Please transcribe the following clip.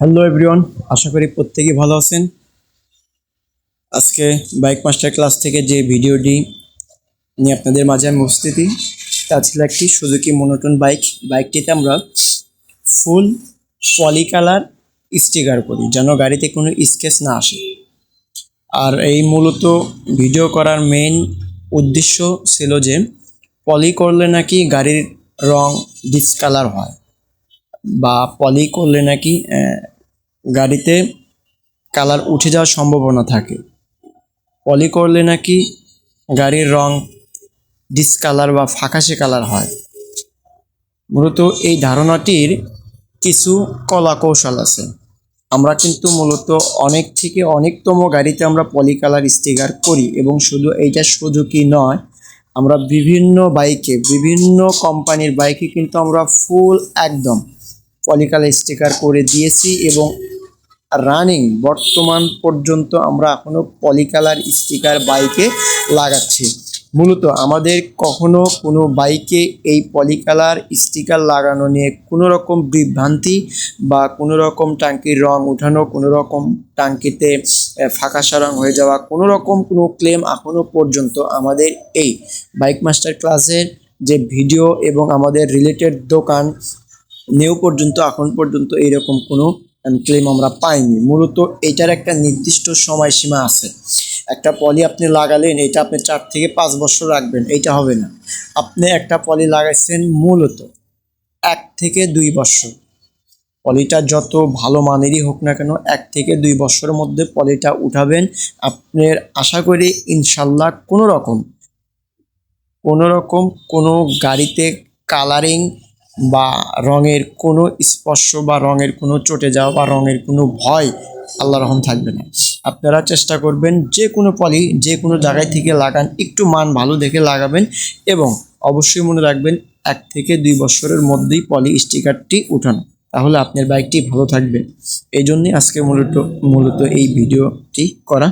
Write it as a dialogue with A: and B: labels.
A: Hello everyone আশা করি প্রত্যেকেই ভালো আছেন। আজকে বাইক মাস্টার ক্লাস থেকে যে ভিডিওটি নিয়ে আপনাদের মাঝে আমি উপস্থিতি, তা ছিল একটি সুজুকি মনোটন বাইক। বাইকটিতে আমরা ফুল পলি কালার স্টিকার করি, যেন গাড়িতে কোনো স্কেচ না আসে। আর এই মূলত ভিডিও করার মেইন উদ্দেশ্য ছিল যে, পলি করলে নাকি গাড়ির রং ডিসকালার হয়। বা পলি করলে নাকি গাড়িতে কালার উঠে যাওয়ার সম্ভাবনা থাকে। পলি করলে নাকি গাড়ির রং ডিসকালার বা ফাঁকাশে কালার হয়। মূলত এই ধারণাটির কিছু কলা কৌশল আছে। আমরা কিন্তু মূলত অনেক থেকে অনেকতম গাড়িতে আমরা পলি কালার স্টিকার করি এবং শুধু এইটা সুজুকি নয়, আমরা বিভিন্ন বাইকে, বিভিন্ন কোম্পানির বাইকে কিন্তু আমরা ফুল একদম পলিকালার স্টিকার করে দিয়েছি এবং রানিং বর্তমান পর্যন্ত আমরা এখনও পলিকালার স্টিকার বাইকে লাগাচ্ছি। মূলত আমাদের কখনো কোনো বাইকে এই পলিকালার স্টিকার লাগানো নিয়ে কোনো রকম বিভ্রান্তি বা কোনো রকম টাঙ্কির রং উঠানো, কোনো রকম টাঙ্কিতে ফাঁকাশা রং হয়ে যাওয়া, কোনো রকম কোনো ক্লেম এখনও পর্যন্ত আমাদের এই বাইক মাস্টার ক্লাসের যে ভিডিও এবং আমাদের রিলেটেড দোকান নেও পর্যন্ত, এখন পর্যন্ত এইরকম কোনো ক্লেম আমরা পাইনি। মূলত এটার একটা নির্দিষ্ট সময়সীমা আছে। একটা পলি আপনি লাগালেন, এটা আপনি চার থেকে পাঁচ বছর রাখবেন, এইটা হবে না। আপনি একটা পলি লাগাইছেন মূলত এক থেকে দুই বছর। পলিটা যত ভালো মানেরই হোক না কেন, এক থেকে দুই বছরের মধ্যে পলিটা উঠাবেন। আপনার আশা করি ইনশাল্লাহ কোনো রকম কোনো রকম কোনো গাড়িতে কালারিং বা রঙের কোনো স্পর্শ বা রঙের কোনো চটে যাওয়া বা রঙের কোনো ভয় আল্লাহ রহম থাকবে না। আপনারা চেষ্টা করবেন যে কোনো পলি, যে কোনো জায়গায় থেকে লাগান, একটু মান ভালো দেখে লাগাবেন এবং অবশ্যই মনে রাখবেন এক থেকে দুই বছরের মধ্যেই পলি স্টিকারটি উঠানো। তাহলে আপনার বাইকটি ভালো থাকবে। এই জন্যই আজকে মূলত মূলত এই ভিডিওটি করা